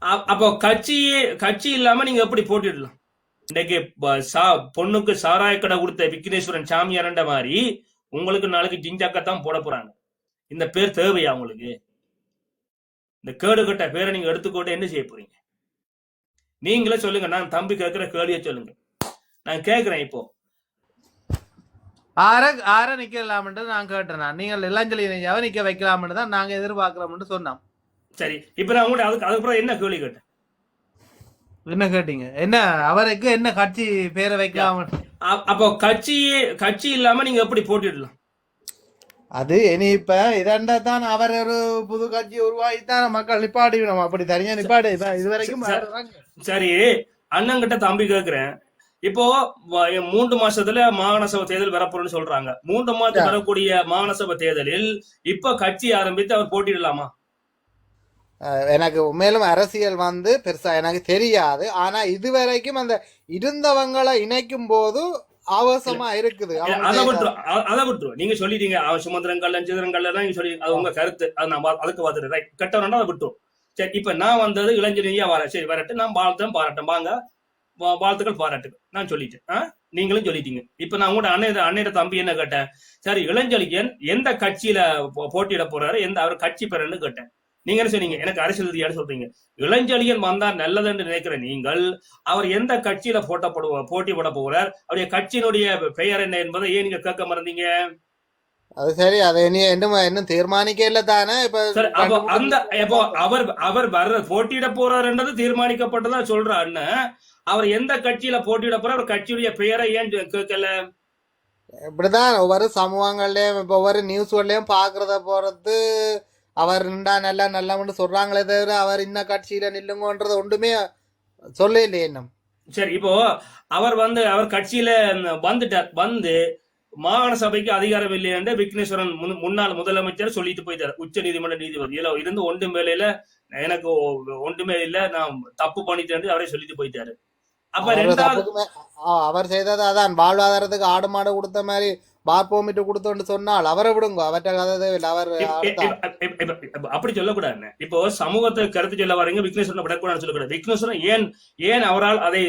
அப்போ கட்சி கட்சி இல்லாம நீங்க எப்படி போட்டிடலாம்? இன்னைக்கு ப- சா- பொண்ணுக்கு சாராய கடை கொடுத்த விக்னேஸ்வரன் சாமியாரண்ட மாதிரி உங்களுக்கு நாளைக்கு ஜிஞ்சாக்கத்தான் போட போறாங்க. இந்த பேர் தேவையா உங்களுக்கு? இந்த கேடு கட்ட பேரை நீங்க எடுத்துக்கோட்டு என்ன செய்ய போறீங்க? நீங்களே சொல்லுங்க நான் தம்பி கேட்கிற கேள்விய சொல்லுங்க. நான் கேட்கிறேன் இப்போ. ஆற ஆற நிக்கலாம்ன்றது நான் கேட்டேன் நான். நீங்கள் இளஞ்சலி ஐயாவை நிக்க வைக்கலாம்னு தான் நாங்க எதிர்பார்க்கிறோம்னு சொன்னோம். சரி இப்ப நான் உங்கள்ட்ட அதுக்கு அதுக்கப்புறம் என்ன கேள்வி கேட்டேன்? என்ன கேட்டீங்க? என்ன அவருக்கு என்ன கட்சி பேரை வைக்கலாம் அ- அப்போ கட்சி கட்சி இல்லாம நீங்க எப்படி போட்டிடலாம்? அது இனி இப்ப இதண்டா தான் அவர் ஒரு புது கட்சி உருவாக்கி தான் மக்கள் நிப்பாடிவிடும் அப்படி தனியா நிப்பாடு இது வரைக்கும் சரி. அண்ணங்கிட்ட தம்பி கேக்குறேன். இப்போ மூன்று மாசத்துல மாகாண சபை தேர்தல் வரப்போறேன்னு சொல்றாங்க. மூன்று மாதம் வரக்கூடிய மாகாண சபை தேர்தலில் இப்ப கட்சி ஆரம்பித்து அவர் போட்டியிடலாமா எனக்கு மேலும் அரசியல் வந்து பெருசா எனக்கு தெரியாது. ஆனா இதுவரைக்கும் அந்த இருந்தவங்களை இணைக்கும் போது ஆவேசமா இருக்குது. அதை விட்டுரும் அதை விட்டுரும் நீங்க சொல்லிட்டீங்க அவன் சுமந்திரங்கல்ல சிதறங்கல்ல நீங்க சொல்லி அது உங்க கருத்து. அது நான் அதுக்கு பார்த்துட்டு ரைட் கட்டவனா அதை விட்டுரும் சரி இப்ப நான் வந்தது இளைஞரியா வரேன் சரி வரட்டும். நான் வாழ்த்தேன் பாராட்டம். வாங்க. வாழ்த்துக்கள் பாராட்டுகள். நான் சொல்லிட்டேன். ஆ? நீங்களும் சொல்லிட்டீங்க. இப்ப நான் உங்களோட அண்ணன் அண்ணன் தம்பி என்ன கேட்டேன்? சரி இளஞ்சலியன் எந்த கட்சியில போட்டியிட போறாரு? எந்த அவர் கட்சி பெறன்னு கேட்டேன். நீங்க என்ன சொன்னீங்க? எனக்கு அரசியல் ரீதியான சொல்றீங்க. இளஞ்சலியன் வந்தா நல்லதுன்னு நினைக்கிற நீங்கள் அவர் எந்த கட்சியில போட்டப்படுவ போட்டி போட போகிறார் அவருடைய கட்சியினுடைய பெயர் என்ன என்பதை ஏன் நீங்க கேட்க மறந்தீங்க? அது சரி அதை இனி இன்னும் இன்னும் தீர்மானிக்க இல்ல தானே? இப்ப அந்த இப்போ அவர் அவர் வர்ற போட்டியிட போறாருன்றது தீர்மானிக்கப்பட்டதா சொல்ற அண்ணன் அவர் எந்த கட்சியில போட்டியிட போறார்? அவர் கட்சியுடைய பெயரை ஏன் கேட்கல? இப்படிதான் ஒவ்வொரு சமூகங்கள்லயும் இப்ப ஒவ்வொரு நியூஸ்கள்லயும் பாக்குறத போறது அவர் நின்றா நல்லா நல்லவன்னு சொல்றாங்களே தவிர அவர் இன்ன கட்சியில நில்லுங்கன்றது ஒன்றுமே சொல்ல இல்லையே இன்னும். சரி இப்போ அவர் வந்து அவர் கட்சியில வந்துட்டார். வந்து மாகாண சபைக்கு அதிகாரம் இல்லை என்று விக்னேஸ்வரன் முன்- முன்னாள் முதலமைச்சர் சொல்லிட்டு போயிட்டார். உச்ச நீதிமன்ற நீதிபதி. இருந்து ஒன்று மேலையில எனக்கு ஒன்றுமே இல்ல நான் தப்பு பண்ணிட்டேன் அவரே சொல்லிட்டு போயிட்டாரு. அப்ப ரெண்டாவது அவர் செய்தது அதான். வாழ்வாதாரத்துக்கு ஆடு மாடு கொடுத்த மாதிரி பார் போமிட்டு கொடுத்தோன்னு சொன்னால் அவரை விடுங்க அவற்றை கதை தேவையில்லை அவர் அப்படி சொல்லக்கூடாது இப்போ சமூகத்தை கருத்து சொல்ல வரீங்க விக்னேஸ்வரன் விடக்கூடாதுன்னு சொல்லக்கூடாது. விக்னேஸ்வரன் ஏன் ஏன் அவரால் அதை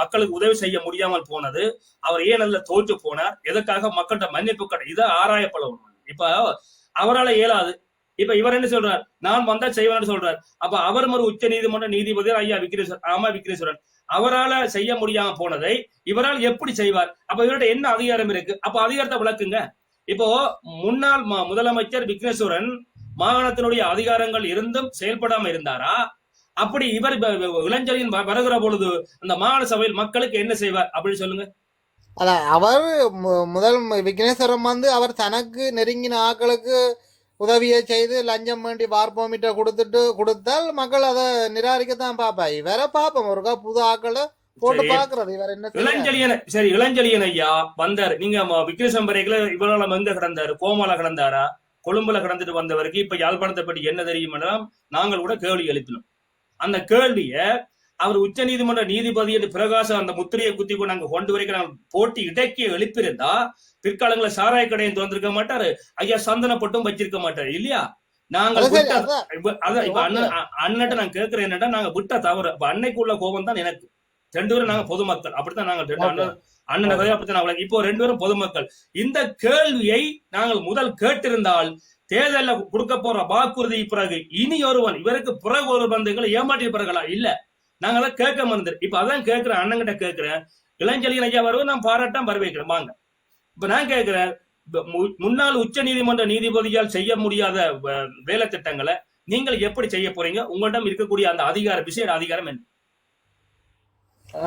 மக்களுக்கு உதவி செய்ய முடியாமல் போனது? அவர் ஏன் அதுல தோற்று போனார்? எதற்காக மக்கள்கிட்ட மன்னிப்பு கடை இதை ஆராயப்பட ஒண்ணு இப்ப அவரால இயலாது. இப்ப இவர் என்ன சொல்றார்? நான் வந்தா செய்வான் சொல்றார். அப்ப அவர் ஒரு உச்ச நீதிமன்ற நீதிபதி ஐயா விக்னேஸ்வரன் ஆமா விக்னேஸ்வரன் அவரால செய்ய முடியாம போனதை இவரால் எப்படி செய்வார்? அப்ப இவர்கிட்ட என்ன அதிகாரம் இருக்கு? அப்ப அதிகாரத்தை விளக்குங்க. இப்போ முன்னாள் முதலமைச்சர் விக்னேஸ்வரன் மாகாணத்தினுடைய அதிகாரங்கள் இருந்தும் செயல்படாம இருந்தாரா? அப்படி இவர் இளைஞரின் வருகிற பொழுது அந்த மாகாண சபையில் மக்களுக்கு என்ன செய்வார்? அப்படின்னு சொல்லுங்க. அதான் அவர் முதல் விக்னேஸ்வரம் வந்து அவர் தனக்கு நெருங்கின ஆட்களுக்கு உதவியை செய்து லஞ்சம் வேண்டி பார் போமிட்ட கொடுத்துட்டு கொடுத்தால் மக்கள் அதை நிராகரிக்கத்தான் பாப்பா இவரை பாப்போம் ஒருக்கா புது ஆட்களை போட்டு. பாக்குறது இவர் என்ன? இளஞ்சலியன் சரி இளஞ்சலியன் ஐயா வந்தார். நீங்க வரைக்கும் இவரால் எங்க கிடந்தாரு. கோமால கிடந்தாரா? கொழும்புல கிடந்துட்டு வந்தவருக்கு இப்ப யாழ்ப்பாணத்தை பற்றி என்ன தெரியும் என்றால் நாங்கள் கூட கேள்வி எழுப்பினோம். அந்த கேள்விய அவர் உச்ச நீதிமன்ற நீதிபதி என்று பிரகாசம் அந்த முத்திரையை குத்தி கொண்டு அங்க கொண்டு வரைக்கும் நாங்கள் போட்டி இடைக்கு எழுப்பியிருந்தா பிற்காலங்களில் சாராய கடையை திறந்திருக்க மாட்டாரு. ஐயா சந்தன பட்டும் வச்சிருக்க மாட்டாரு இல்லையா? சரி, விட்ட- அதான். இப்ப அண்ணன் அண்ணன்ட்ட நான் கேட்கிறேன் என்னடா நாங்க விட்ட தவறு. இப்ப அன்னைக்கு உள்ள கோபம் தான் எனக்கு. ரெண்டு பேரும் நாங்க பொதுமக்கள். அப்படித்தான் நாங்க ரெண்டு அண்ணன் அண்ணன் கதையை அப்படித்தான் நாங்க இப்போ ரெண்டு பேரும் பொதுமக்கள். இந்த கேள்வியை நாங்கள் முதல் கேட்டிருந்தால் தேர்தல்ல கொடுக்க போற வாக்குறுதி பிறகு இனி ஒருவன் இவருக்கு பிறகு ஒரு பந்தங்களை ஏமாற்றி பிறகளா இல்ல. நாங்க அதை கேட்க மறந்து இப்ப அதான் கேட்கிறேன் அண்ணன்கிட்ட கேட்கிறேன். இளஞ்சலியன் ஐயா வருவது நான் பாராட்டாம வரவேற்கிறேன். வாங்க. இப்ப நான் கேட்கிறேன் முன்னாள் உச்ச நீதிமன்ற நீதிபதியால் செய்ய முடியாத வேலை திட்டங்களை நீங்கள் எப்படி செய்ய போறீங்க? உங்களிடம் இருக்கக்கூடிய அந்த அதிகாரம் விசேட அதிகாரம் என்ன?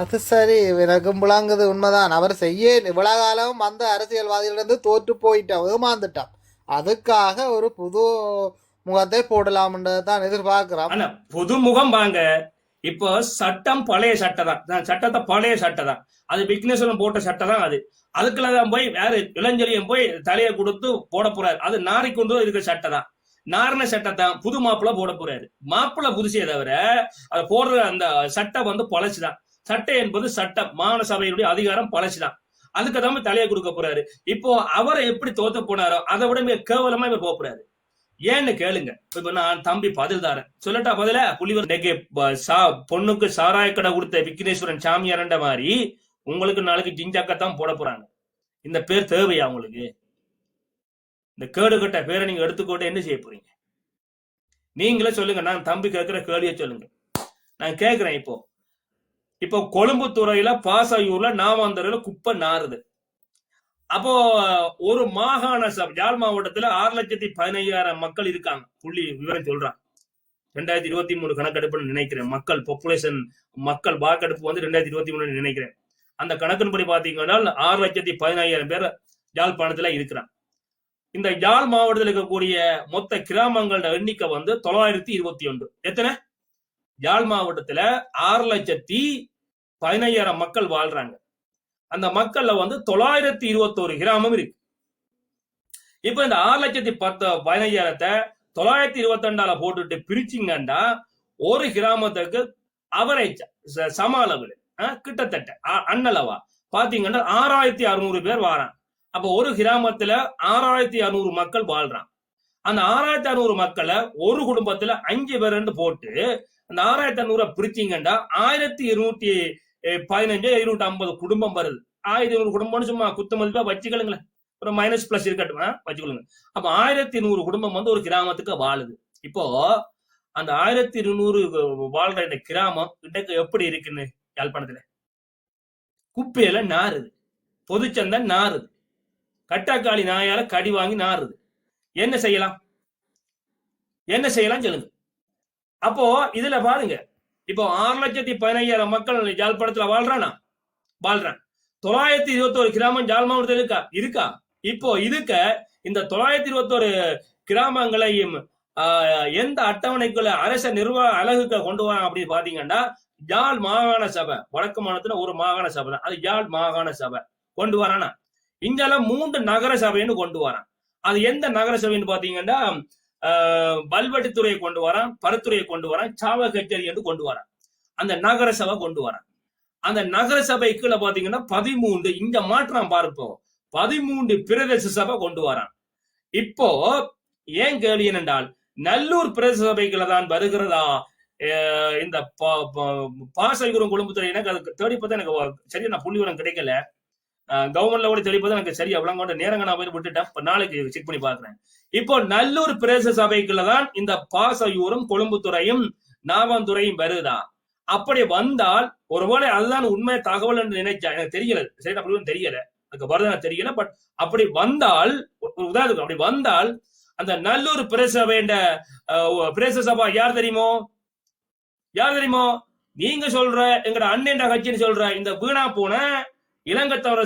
அது சரி எனக்கும் விளங்குது உண்மைதான். அவர் செய்ய இவ்வளவு காலம் வந்த அரசியல்வாதிகளிருந்து தோற்று போயிட்டான் ஏமாந்துட்டான் அதுக்காக ஒரு புது முகத்தை போடலாம்ன்றது தான் எதிர்பார்க்கிறோம். ஆனா புது முகம் வாங்க. இப்போ சட்டம் பழைய சட்டை தான் சட்டத்தை பழைய சட்டை தான் அது விக்னேஸ்வரன் போட்ட சட்டை தான் அது. அதுக்குள்ள தான் போய் வேற இளஞ்சலியம் போய் தலையை கொடுத்து போட போறாரு. அது நாரி கொண்டு இருக்கிற சட்டை தான் நாரண சட்டை தான் புது மாப்பிள்ள போட போறாரு. மாப்பிள்ள புதுசே தவிர அது போடுற அந்த சட்டை வந்து பழசுதான். சட்டை என்பது சட்டம். மாநில சபையினுடைய அதிகாரம் பழசுதான். அதுக்கு தான் தலையை கொடுக்க போறாரு. இப்போ அவரை எப்படி தோத்து போனாரோ அதை விட மிக கேவலமா இவர் போக போறாரு. ஏன்னு கேளுங்க. இப்ப நான் தம்பி பதில் தாரேன் சொல்லட்டா பதில? புலிவர் இன்னைக்கு ப- சா- பொண்ணுக்கு சாராய கடை கொடுத்த விக்னேஸ்வரன் சாமியாரண்ட மாதிரி உங்களுக்கு நாளைக்கு ஜிஞ்சாக்கத்தான் போட போறாங்க. இந்த பேர் தேவையா உங்களுக்கு? இந்த கேடு கட்ட பேரை நீங்க எடுத்துக்கோட்ட என்ன செய்ய போறீங்க? நீங்களே சொல்லுங்க. நான் தம்பி கேட்கிற கேள்வியை சொல்லுங்க. நான் கேட்கிறேன் இப்போ. இப்போ கொழும்பு துறையில பாசையூர்ல நாமாந்தரையில குப்பை நாறுது. அப்போ ஒரு மாகாண சபை யாழ் மாவட்டத்துல ஆறு லட்சத்தி பதினையாயிரம் மக்கள் இருக்காங்க. புள்ளி விவரம் சொல்றான். ரெண்டாயிரத்தி இருபத்தி மூணு கணக்கெடுப்புன்னு நினைக்கிறேன். மக்கள் பாப்புலேஷன் மக்கள் வாக்கெடுப்பு வந்து ரெண்டாயிரத்தி இருபத்தி மூணு நினைக்கிறேன். அந்த கணக்கின்படி பாத்தீங்கன்னா ஆறு லட்சத்தி பதினாயிரம் பேர் யாழ்ப்பாணத்துல இருக்கிறான் இந்த யாழ் மாவட்டத்தில் இருக்கக்கூடிய மொத்த கிராமங்களோட எண்ணிக்கை வந்து தொள்ளாயிரத்தி இருபத்தி ஒன்று. எத்தனை? யாழ் மாவட்டத்துல ஆறு லட்சத்தி பதினையாயிரம் மக்கள் வாழ்றாங்க. அந்த மக்கள்ல வந்து தொள்ளாயிரத்தி இருபத்தோரு கிராமம் இருக்கு. இப்ப இந்த ஆறு லட்சத்தி பத்து பதினஞ்சாயிரத்தை தொள்ளாயிரத்தி இருபத்தி ரெண்டால போட்டுட்டு பிரிச்சிங்கன்னா ஒரு கிராமத்துக்கு அவரேஜ் சம அளவு கிட்டத்தட்ட அ- அண்ணளவா பாத்தீங்கன்னா ஆறாயிரத்தி அறுநூறு பேர் வாரான் அப்ப ஒரு கிராமத்துல ஆறாயிரத்தி அறுநூறு மக்கள் வாழ்றான் அந்த ஆறாயிரத்தி அறுநூறு மக்களை ஒரு குடும்பத்துல அஞ்சு பேருன்னு போட்டு அந்த ஆறாயிரத்தி அறுநூறு பிரிச்சிங்கன்னா ஆயிரத்தி இருநூத்தி பதினஞ்சு இருநூத்தி ஐம்பது குடும்பம் வருது. ஆயிரத்தி நூறு குடும்பம்னு சும்மா குத்து மதிப்பா வச்சுக்கலுங்களேன். ஒரு மைனஸ் பிளஸ் இருக்கட்டும்? வச்சுக்கொள்ளுங்க. அப்ப ஆயிரத்தி நூறு குடும்பம் வந்து ஒரு கிராமத்துக்கு வாழுது. இப்போ அந்த ஆயிரத்தி இருநூறு வாழ்ற இந்த கிராமம் இன்றைக்கு எப்படி இருக்குன்னு யாழ்ப்பாணத்துல? குப்பையில நாறுது. பொதுச்சந்தை நாறுது. கட்டாக்காளி நாயால கடி வாங்கி நாறுது. என்ன செய்யலாம்? என்ன செய்யலாம் சொல்லுங்க. அப்போ இதுல பாருங்க. இப்போ ஆறு லட்சத்தி பதினையாயிரம் மக்கள் யாழ்ப்பாணத்துல வாழ்றானா? வாழ்றான். தொள்ளாயிரத்தி இருபத்தோரு கிராமம் ஜாழ் மாவட்டத்தில் இருக்கா? இருக்கா. இப்போ இதுக்க இந்த தொள்ளாயிரத்தி இருபத்தோரு கிராமங்களையும் ஆஹ், எந்த அட்டவணைக்குள்ள அரச நிர்வாக அழகுக்கு கொண்டு வராங்க அப்படின்னு பாத்தீங்கன்னா யாழ் மாகாண சபை வடக்கு மாநிலத்துல ஒரு மாகாண சபை தான். அது யாழ் மாகாண சபை. கொண்டு வரானா? இங்கெல்லாம் மூன்று நகர சபைன்னு கொண்டு வரான். அது எந்த நகர சபைன்னு பாத்தீங்கன்னா வல்வெட்டித்துறையை கொண்டு வரான் பருத்துறையை கொண்டு வரான் சாவ கச்சேரி என்று கொண்டு வரான். அந்த நகர சபை கொண்டு வரான். அந்த நகர சபை கீழே பாத்தீங்கன்னா பதிமூன்று இங்க மாற்றம் பார்ப்போம் பதிமூன்று பிரதேச சபை கொண்டு வரான். இப்போ ஏன் கேள்வி என்றால் நல்லூர் பிரதேச சபைக்குள்ள தான் வருகிறதா? அஹ் இந்த பா- பாசைகுரம் குடும்பத்துறை எனக்கு அதுக்கு தேடி பார்த்தா எனக்கு வ- சரியா நான் புள்ளிவரம் கிடைக்கல. கவர்மெண்ட்ல கூட தேடி எனக்கு சரியா விளங்க கொண்ட நேரங்க நான் போய் விட்டுட்டேன். இப்ப நாளைக்கு செக் பண்ணி பாக்குறேன் இப்போ நல்லூர் பிரதேச சபைக்குள்ள தான் இந்த பாசையூரும் கொழும்புத்துறையும் நாவந்துறையும் வருதா? அப்படி வந்தால் ஒருவேளை அதுதான் உண்மை தகவல் என்று நினைச்சேன் எனக்கு தெரியல. சரி அப்படி தெரியல. அதுக்கு வருது எனக்கு தெரியல. பட் அப்படி வந்தால் ஒரு உதாரணத்துக்கு அப்படி வந்தால் அந்த நல்லூர் பிரதேச சபையின் பிரதேச சபா யார் தெரியுமோ? யார் தெரியுமோ? நீங்க சொல்ற எங்கட அண்ணன் கட்சின்னு சொல்ற இந்த வீணா போன இளங்கத்தவர